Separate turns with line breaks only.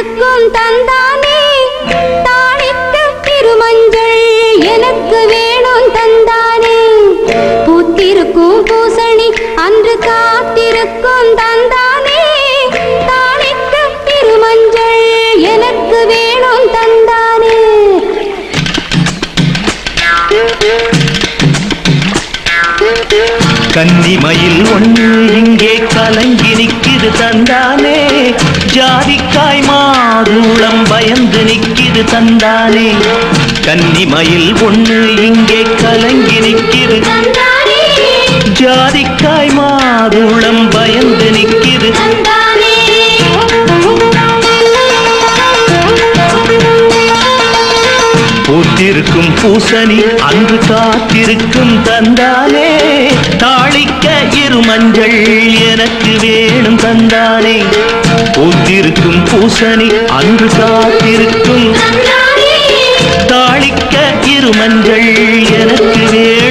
எனக்கும் தந்தானே. தாளித்த திருமஞ்சள் எனக்கு வேணும் தந்தானே. பூத்திருக்கும் பூசணி அன்று காத்திருக்கும் தந்தானே. தாளித்த திருமஞ்சள் எனக்கு வேணும் தந்தானே.
கன்னிமயில் ஒன்று இங்கே கலங்கி நிக்கிது தந்தானே. ஜாதிக்காய் மாதுளம் பயந்து நிக்கிது தந்தானே. கன்னிமயில் ஒன்று இங்கே கலங்கி நிக்கிது. ஜாதிக்காய் மாதுளம் பயந்து நிக்கிது. பூத்திருக்கும் பூசணி அன்று காத்திருக்கும் தந்தானே. தாளிக்க மஞ்சள் எனக்கு வேணும் தந்தானே. பூத்திருக்கும் பூசணி அன்று காத்திருக்கும். தாளிக்க இரு மஞ்சள் எனக்கு வேணும்